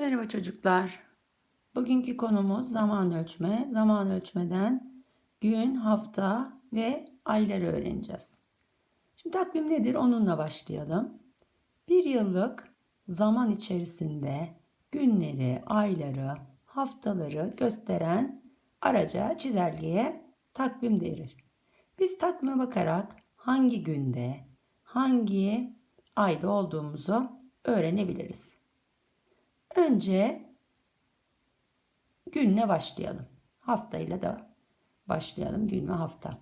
Merhaba çocuklar. Bugünkü konumuz zaman ölçme. Zaman ölçmeden gün, hafta ve ayları öğreneceğiz. Şimdi takvim nedir? Onunla başlayalım. Bir yıllık zaman içerisinde günleri, ayları, haftaları gösteren araca, çizelgeye takvim denir. Biz takvime bakarak hangi günde, hangi ayda olduğumuzu öğrenebiliriz. Önce günle başlayalım. Haftayla da başlayalım. Gün ve hafta.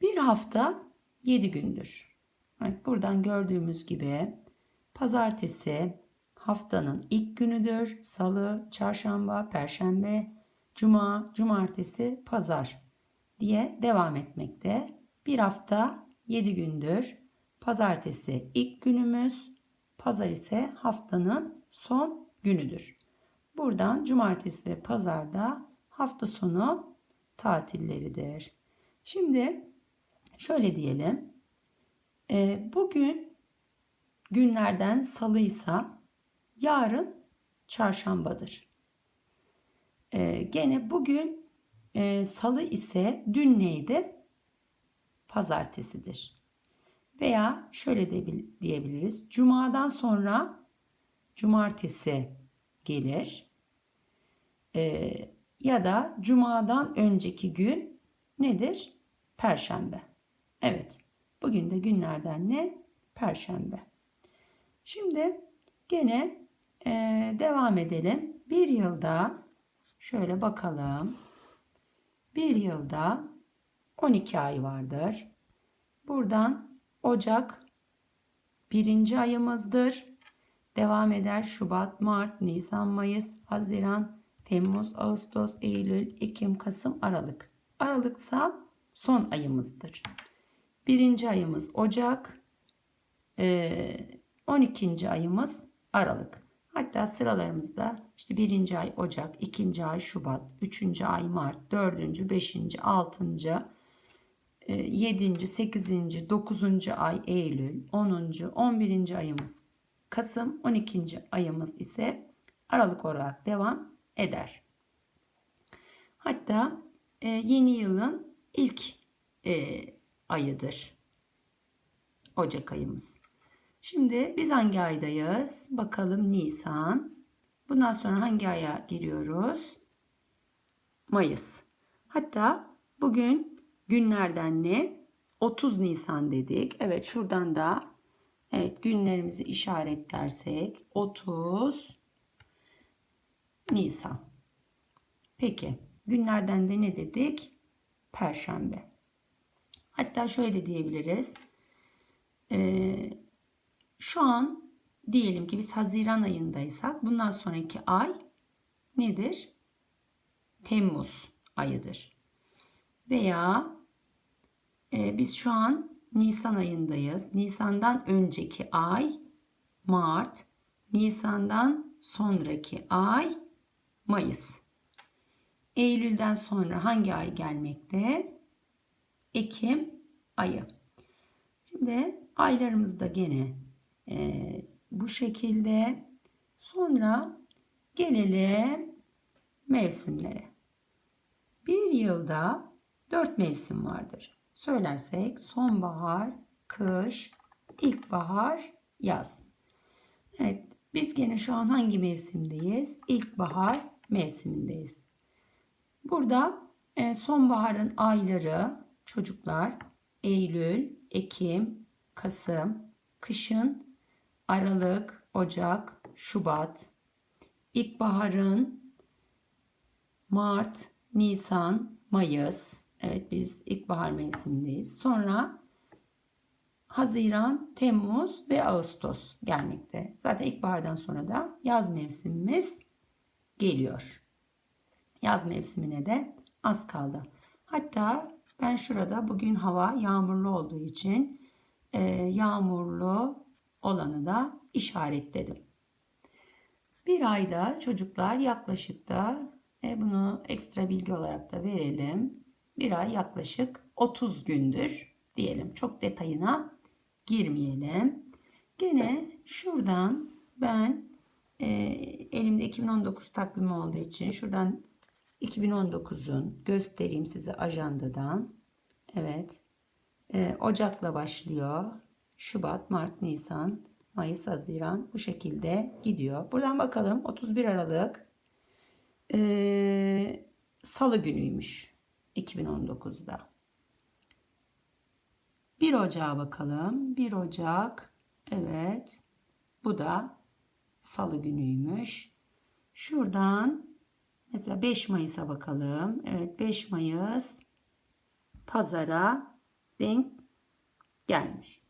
Bir hafta 7 gündür. Evet, buradan gördüğümüz gibi pazartesi haftanın ilk günüdür. Salı, çarşamba, perşembe, cuma, cumartesi, pazar diye devam etmekte. Bir hafta 7 gündür. Pazartesi ilk günümüz, pazar ise haftanın son günüdür. Buradan cumartesi ve pazarda hafta sonu tatilleridir. Şimdi şöyle diyelim. E, bugün günlerden salıysa yarın çarşambadır. E, gene bugün e, salı ise dün neydi? Pazartesidir. Veya şöyle de diyebiliriz. Cuma'dan sonra cumartesi gelir. Ee, ya da cumadan önceki gün nedir? Perşembe. Evet. Bugün de günlerden ne? Perşembe. Şimdi gene e, devam edelim. Bir yılda şöyle bakalım. Bir yılda 12 ay vardır. Buradan Ocak birinci ayımızdır. Devam eder Şubat, Mart, Nisan, Mayıs, Haziran, Temmuz, Ağustos, Eylül, Ekim, Kasım, Aralık. Aralıksa son ayımızdır. Birinci ayımız Ocak, 12. ayımız Aralık. Hatta sıralarımızda işte birinci ay Ocak, ikinci ay Şubat, üçüncü ay Mart, dördüncü, beşinci, altıncı, 7. 8. 9. ay Eylül, 10. 11. ayımız Kasım, 12. ayımız ise Aralık olarak devam eder. Hatta e, yeni yılın ilk e, ayıdır. Ocak ayımız. Şimdi biz hangi aydayız? Bakalım Nisan. Bundan sonra hangi aya giriyoruz? Mayıs. Hatta bugün Günlerden ne? 30 Nisan dedik. Evet şuradan da evet günlerimizi işaretlersek 30 Nisan. Peki günlerden de ne dedik? Perşembe. Hatta şöyle de diyebiliriz. Ee, şu an diyelim ki biz Haziran ayındaysak bundan sonraki ay nedir? Temmuz ayıdır. Veya e, biz şu an Nisan ayındayız. Nisan'dan önceki ay Mart, Nisan'dan sonraki ay Mayıs. Eylül'den sonra hangi ay gelmekte? Ekim ayı. Şimdi aylarımız da gene e, bu şekilde. Sonra gelelim mevsimlere. Bir yılda dört mevsim vardır söylersek sonbahar, kış, ilkbahar, yaz. Evet, biz gene şu an hangi mevsimdeyiz? İlkbahar mevsimindeyiz. Burada e, sonbaharın ayları çocuklar Eylül, Ekim, Kasım, kışın Aralık, Ocak, Şubat, ilkbaharın Mart, Nisan, Mayıs, Evet biz ilkbahar mevsimindeyiz. Sonra Haziran, Temmuz ve Ağustos gelmekte. Zaten ilkbahardan sonra da yaz mevsimimiz geliyor. Yaz mevsimine de az kaldı. Hatta ben şurada bugün hava yağmurlu olduğu için e, yağmurlu olanı da işaretledim. Bir ayda çocuklar yaklaşık da e, bunu ekstra bilgi olarak da verelim bir ay yaklaşık 30 gündür diyelim. Çok detayına girmeyelim. Gene şuradan ben e, elimde 2019 takvimi olduğu için şuradan 2019'un göstereyim size ajandadan. Evet. E, Ocak'la başlıyor. Şubat, Mart, Nisan, Mayıs, Haziran bu şekilde gidiyor. Buradan bakalım 31 Aralık e, Salı günüymüş 2019'da. 1 Ocağa bakalım. 1 Ocak. Evet. Bu da Salı günüymüş. Şuradan mesela 5 Mayıs'a bakalım. Evet 5 Mayıs pazara denk gelmiş.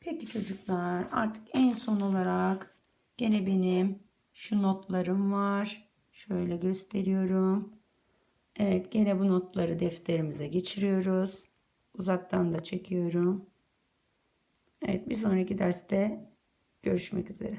Peki çocuklar artık en son olarak gene benim şu notlarım var. Şöyle gösteriyorum. Evet gene bu notları defterimize geçiriyoruz. Uzaktan da çekiyorum. Evet bir sonraki derste görüşmek üzere.